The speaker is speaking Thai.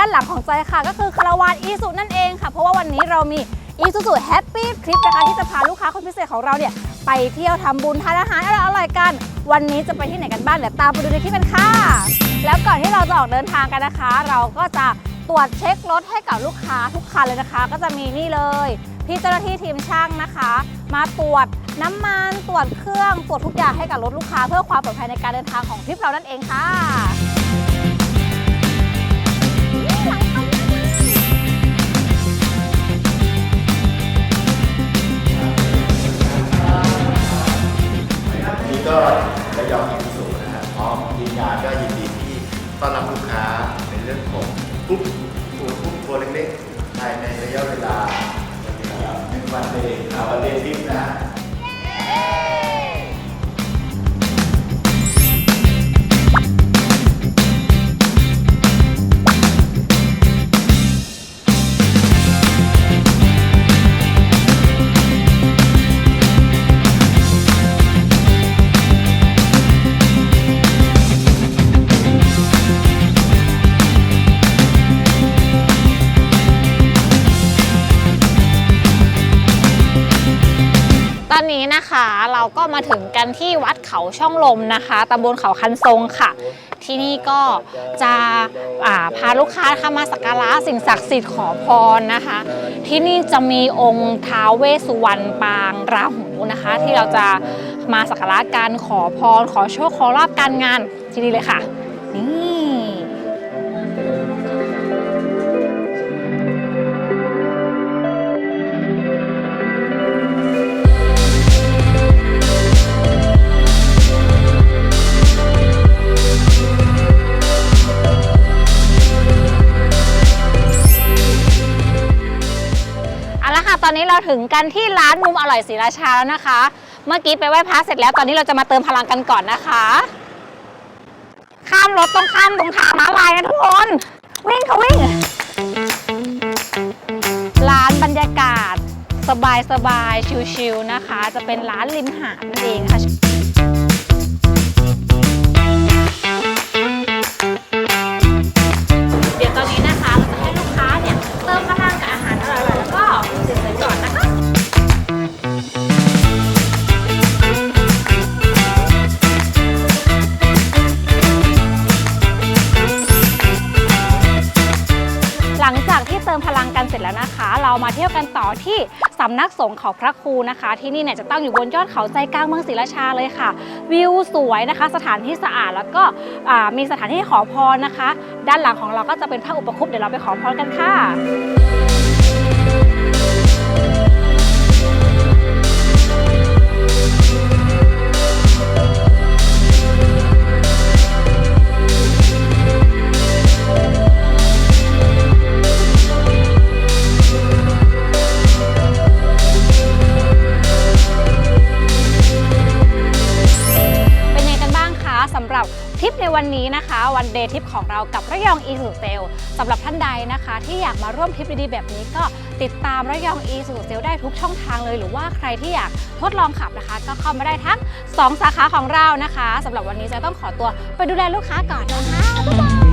ด้านหลังของจอยค่ะ ก็คือคาราวานอีสุนั่นเองค่ะ เพราะว่าวันนี้เรามีอีซูซูแฮปปี้ทริปนะคะที่จะพาลูกค้าคนพิเศษของเราเนี่ยไปเที่ยวทำบุญทานอาหารอร่อยๆกัน วันนี้จะไปที่ไหนกันบ้างเดี๋ยวตามไปดูในคลิปกันค่ะ แล้วก่อนที่เราจะออกเดินทางกันนะคะ เราก็จะตรวจเช็ครถให้กับลูกค้าทุกคันเลยนะคะ ก็จะมีนี่เลย พี่เจ้าหน้าที่ทีมช่างนะคะ มาตรวจน้ำมันตรวจเครื่องตรวจทุกอย่างให้กับรถลูกค้า เพื่อความปลอดภัยในการเดินทางของทริปเรานั่นเองค่ะ ต้อนรับลูกค้าในเรื่องของปุ๊บตัวปุ๊บตัวเล็กๆภายในระยะเวลาหนึ่งวันเองเอาวันเดย์ทิปนะ อนนี้นะคะเราก็มาถึงกันที่วัดเขาช่องลมนะคะตำบลเขาคันทรงค่ะ ที่นี่ก็จะาพาลูกค้านะคะมาสักการะสิ่งศักดิ์สิทธิ์ขอพรนะคะ ที่นี่จะมีองค์ท้าวเวสสุวรรณปางราหูนะคะ ที่เราจะมาสักการะการขอพร ขอโชคขอลาบการงานที่นี่เลยค่ะนี่ อาละค่ะตอนนี้เราถึงกันที่ร้านมุมอร่อยศรีราชาแล้วนะคะ เมื่อกี้ไปไหว้พระเสร็จแล้วตอนนี้เราจะมาเติมพลังกันก่อนนะคะ ข้ามรถต้องข้ามตรงทางม้าลายนะทุกคนวิ่งค่ะวิ่ง ร้านบรรยากาศ สบายสบายๆชิลๆนะคะ จะเป็นร้านริมหาดนั่นเองค่ะ กันเสร็จแล้วนะคะ เรามาเที่ยวกันต่อที่สำนักสงฆ์เขาพระครูนะคะ ที่นี่เนี่ยจะตั้งอยู่บนยอดเขาใจกลางเมืองศรีราชาเลยค่ะ วิวสวยนะคะ สถานที่สะอาดแล้วก็มีสถานที่ขอพรนะคะ ด้านหลังของเราก็จะเป็นพระอุปคุปเดี๋ยวเราไปขอพรกันค่ะ วันนี้นะคะ วันเดย์ทริปของเรากับระยองอีสุเซลสำหรับท่านใดนะคะ ที่อยากมาร่วมทริปดีๆแบบนี้ก็ติดตามระยองอีสุเซลได้ทุกช่องทางเลย หรือว่าใครที่อยากทดลองขับนะคะ ก็เข้ามาได้ทั้ง 2 สาขาของเรานะคะสำหรับวันนี้จะต้องขอตัวไปดูแลลูกค้าก่อนนะคะบ๊ายบาย